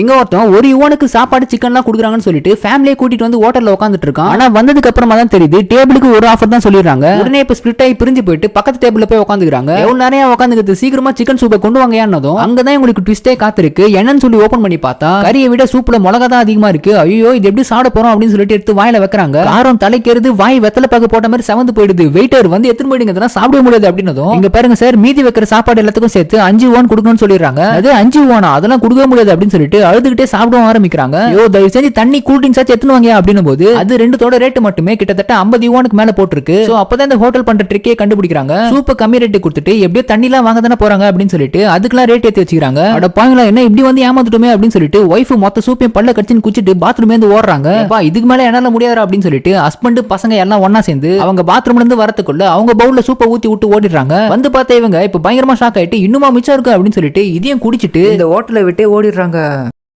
இங்க ஒருத்தன் ஒரு யுவனுக்கு சாப்பாடு சிக்கன்லாம் கொடுக்குறாங்கன்னு சொல்லிட்டு ஃபேமிலியை கூட்டிட்டு வந்து ஹோட்டல்ல உட்காந்துட்டு இருக்கான். ஆனா வந்ததுக்கு அப்புறமா தான் தெரியுது டேபிளுக்கு ஒரு ஆஃபர் தான் சொல்லிடுறாங்க. உடனே இப்ப ஸ்பிளிட் ஆகி பிரிஞ்சு போயிட்டு பக்கத்து டேபிள்ல போய் உட்காந்துக்கிறாங்க எவ்வளவு நிறைய உட்காந்துக்கிறது சீக்கிரமா சிக்கன் சூப்பை கொண்டு வாங்க அங்கே அங்கதான் உங்களுக்கு ட்விஸ்டே காத்திருக்கு. என்னன்னு சொல்லி ஓபன் பண்ணி பார்த்தா கறியை விட சூப்ல மிளகா தான் அதிகமா இருக்கு. ஐயோ இது எப்படி சாப்பிட போறோம் அப்படின்னு சொல்லிட்டு எடுத்து வாயில வைக்கிறாங்க. காரம் தலைக்கிறது வாய் வெத்தலை பாக்கு போட்ட மாதிரி செவந்து போயிடுது. வெயிட்டர் வந்து எத்தனை போயிடுங்க இதெல்லாம் சாப்பிட முடியாது அப்படின்னதும் இங்க பாருங்க சார் மீதி வைக்கிற சாப்பாடு எல்லாத்துக்கும் சேர்த்து அஞ்சு ஓன் கொடுக்கணும்னு சொல்லிடுறாங்க. அது அஞ்சு ஓனா அதெல்லாம் கொடுக்க முடியாது அப்படின்னு சொல்லிட்டு அழுதுகிட்டே சாப்பிடவும் ஆரம்பிக்கிறாங்க. ஐயோ தயவு செஞ்சு தண்ணி கூல் ட்ரிங்க்ஸ் ஆச்சு எத்தனை வாங்க அப்படின்னும் போது அது ரெண்டுத்தோட ரேட் மட்டுமே கிட்டத்தட்ட ஐம்பது யூவானுக்கு மேல போட்டிருக்கு. சோ அப்பதான் இந்த ஹோட்டல் பண்ற ட்ரிக்கே கண்டுபிடிக்கிறாங்க. சூப்பர் கம்மி ரேட்டு கொடுத்துட்டு எப்படியோ தண்ணி எல்லாம் வாங்க தானே போறாங்க அப்படின்னு சொல்லிட்டு அதுக்கெல்லாம் ரேட் ஏத்தி வச்சுக்கிறாங்க. அட பாங்களா என்ன இப்படி வந்து ஏமாத்துட்டுமே அப்படின்னு சொல்லிட்டு ஒய்ஃப் மொத்த சூப்பையும் பல்ல கடிச்சுன்னு குச்சிட்டு பாத்ரூம் இருந்து ஓடுறாங்க. அப்பா இதுக்கு மேல என்னால முடியாது அப்படின்னு சொல்லிட்டு ஹஸ்பண்ட் பசங்க எல்லாம் ஒன்னா சேர்ந்து அவங்க பாத்ரூம்ல இருந்து வரத்துக்குள்ள அவங்க பவுல்ல சூப்பை ஊத்தி விட்டு ஓடிடுறாங்க. வந்து பார்த்த இவங்க இப்ப பயங்கரமா ஷாக் ஆயிட்டு இன்னுமா மிச்சம் இருக்கு அப்படின்னு சொல்லிட்டு இதையும் குடிச்சிட்டு இந்த ஹோட்டலை விட்டு ஓடிடுறாங்க.